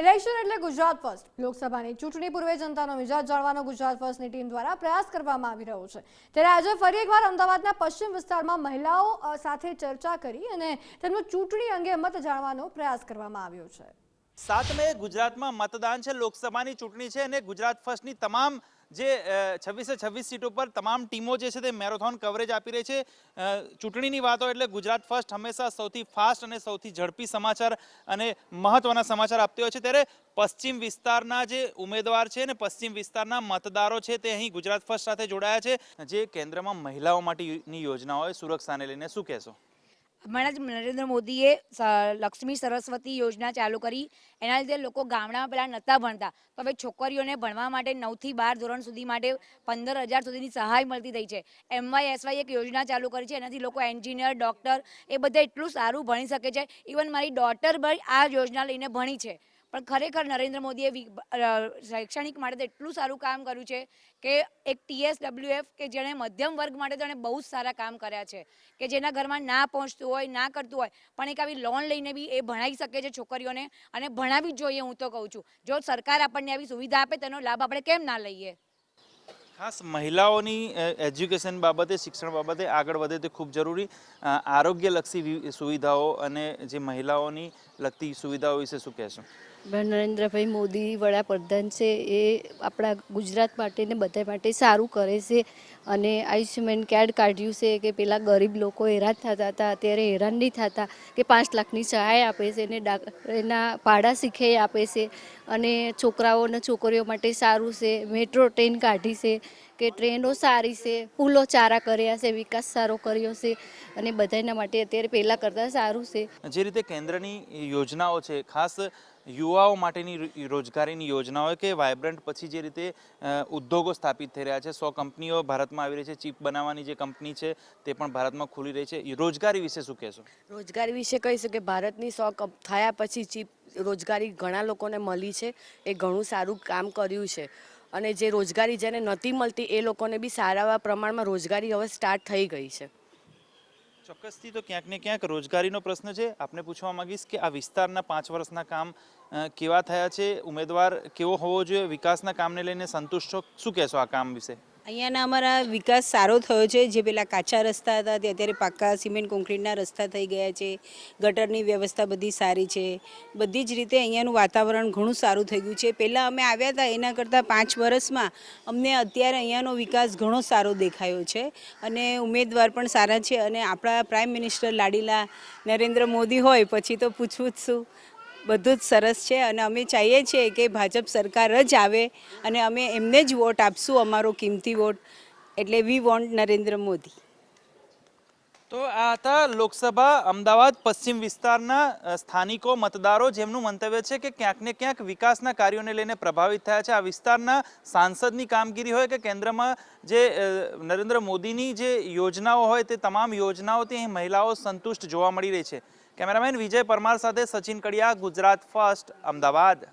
Election એટલે Gujarat first લોકસભાની ચૂંટણી પૂર્વે જનતાનો મિજાજ જાણવાનો ગુજરાત ફર્સ્ટની ટીમ દ્વારા પ્રયાસ કરવામાં આવી રહ્યો છે. ત્યારે આજે ફરી એકવાર અમદાવાદના પશ્ચિમ વિસ્તારમાં મહિલાઓ સાથે ચર્ચા કરી અને તેમનો ચૂંટણી અંગે મત જાણવાનો પ્રયાસ કરવામાં આવ્યો છે. સાત મે ગુજરાતમાં મતદાન છે, લોકસભાની ચૂંટણી છે અને ગુજરાત ફર્સ્ટની તમામ જે છવ્વીસે છવ્વીસ સીટો પર તમામ ટીમો જે છે તે મેરેથોન કવરેજ આપી રહી છે. ચૂંટણીની વાતો એટલે ગુજરાત ફર્સ્ટ હંમેશા સૌથી ફાસ્ટ અને સૌથી ઝડપી સમાચાર અને મહત્વના સમાચાર આપતી હોય છે. ત્યારે પશ્ચિમ વિસ્તારના જે ઉમેદવાર છે ને પશ્ચિમ વિસ્તારના મતદારો છે તે અહીં ગુજરાત ફર્સ્ટ સાથે જોડાયા છે. જે કેન્દ્રમાં મહિલાઓ માટેની યોજનાઓ સુરક્ષાને લઈને શું કહેશો? હમણાં જ નરેન્દ્ર મોદીએ લક્ષ્મી સરસ્વતી યોજના ચાલુ કરી. એના લીધે લોકો ગામડામાં પહેલાં નહોતા ભણતા. તો હવે છોકરીઓને ભણવા માટે નવથી બાર ધોરણ સુધી માટે પંદર હજાર સુધીની સહાય મળતી થઈ છે. એમવાય એસવાય એક યોજના ચાલુ કરી છે. એનાથી લોકો એન્જિનિયર, ડૉક્ટર એ બધા એટલું સારું ભણી શકે છે. ઇવન મારી ડોટર પણ આ યોજના લઈને ભણી છે. પણ ખરેખર નરેન્દ્ર મોદીએ શૈક્ષણિક માટે એટલું સારું કામ કર્યું છે કે એક ટીએસડબ્લ્યુએફ કે જેણે મધ્યમ વર્ગ માટે તો એણે બહુ જ સારા કામ કર્યા છે, કે જેના ઘરમાં ના પહોંચતું હોય, ના કરતું હોય, પણ એક આવી લોન લઈને બી એ ભણાવી શકે છે છોકરીઓને અને ભણાવી જ જોઈએ હું તો કહું છું. જો સરકાર આપણને આવી સુવિધા આપે તેનો લાભ આપણે કેમ ના લઈએ? ખાસ મહિલાઓની એજ્યુકેશન બાબતે, શિક્ષણ બાબતે આગળ વધે તે ખૂબ જરૂરી. આરોગ્યલક્ષી સુવિધાઓ અને જે મહિલાઓની લગતી સુવિધાઓ વિશે શું કહેશો? નરેન્દ્રભાઈ મોદી વડાપ્રધાન છે, એ આપણા ગુજરાત માટે ને બધા માટે સારું કરે છે અને આયુષ્યમાન કાર્ડ કાઢ્યું છે કે પેલા ગરીબ લોકો હેરાન થતા હતા, અત્યારે હેરાન નહીં થતા કે પાંચ લાખની સહાય આપે છે ને એના પાડા શીખે આપે છે અને છોકરાઓ અને છોકરીઓ માટે સારું છે, મેટ્રો ટ્રેન કાઢી છે કે ટ્રેનો સારી છે પુલો ચારા કર્યા છે વિકાસ સારો કર્યો છે અને બધાના માટે અત્યારે પહેલાં કરતાં સારું છે. જે રીતે કેન્દ્રની યોજનાઓ છે ખાસ યુવાઓ માટેની રોજગારીની યોજનાઓ કે વાયબ્રન્ટ પછી જે રીતે ઉદ્યોગો સ્થાપિત થઈ રહ્યા છે સો કંપનીઓ ભારતમાં આવી રહી છે ચીપ બનાવવાની જે કંપની છે તે પણ ભારતમાં ખુલી રહી છે. રોજગારી વિશે શું કહેશો? રોજગારી વિશે કહીશું કે ભારતની સો થયા પછી ચીપ રોજગારી ઘણા લોકોને મળી છે એ ઘણું સારું કામ કર્યું છે. અને જે રોજગારી જેને નહોતી મળતી, એ લોકોને બી સારા એવા પ્રમાણમાં રોજગારી હવે સ્ટાર્ટ થઈ ગઈ છે. ચોક્કસથી તો ક્યાંક ને ક્યાંક રોજગારીનો પ્રશ્ન છે. આપને પૂછવા માંગીશ કે આ વિસ્તારના પાંચ વર્ષના કામ કેવા થયા છે? ઉમેદવાર કેવો હોવો જોઈએ? વિકાસના કામને લઈને સંતુષ્ટ શું કહેશો આ કામ વિશે? અહીંયાના અમારા વિકાસ સારો થયો છે. જે પેલા કાચા રસ્તા હતા, તે અત્યારે પાક્કા સિમેન્ટ કોન્ક્રીટના રસ્તા થઈ ગયા છે. ગટરની વ્યવસ્થા બધી સારી છે. બધી જ રીતે અહીંયાનું વાતાવરણ ઘણું સારું થઈ ગયું છે. પહેલાં અમે આવ્યા હતા, એના કરતાં પાંચ વર્ષમાં અમને અત્યારે અહીંયાનો વિકાસ ઘણો સારો દેખાયો છે અને ઉમેદવાર પણ સારા છે અને આપણા પ્રાઇમ મિનિસ્ટર લાડીલા નરેન્દ્ર મોદી હોય, પછી તો પૂછવું જ શું. બધું જ સરસ છે અને અમે ચાહીએ છીએ કે ભાજપ સરકાર જ આવે અને અમે એમને જ વોટ આપશું, અમારો કિંમતી વોટ. એટલે વી વોન્ટ નરેન્દ્ર મોદી. તો આ હતા લોકસભા, અમદાવાદ, પશ્ચિમ વિસ્તારના સ્થાનિકો, મતદારો, જેમનું મંતવ્ય છે કે ક્યાંક ને ક્યાંક વિકાસના કાર્યોને લઈને પ્રભાવિત થયા છે. આ વિસ્તારના સાંસદની કામગીરી હોય કે કેન્દ્રમાં જે નરેન્દ્ર મોદીની જે યોજનાઓ હોય તે તમામ યોજનાઓથી અહીં મહિલાઓ સંતુષ્ટ જોવા મળી રહી છે. કેમેરામેન વિજય પરમાર સાથે સચિન કડિયા, ગુજરાત ફર્સ્ટ, અમદાવાદ.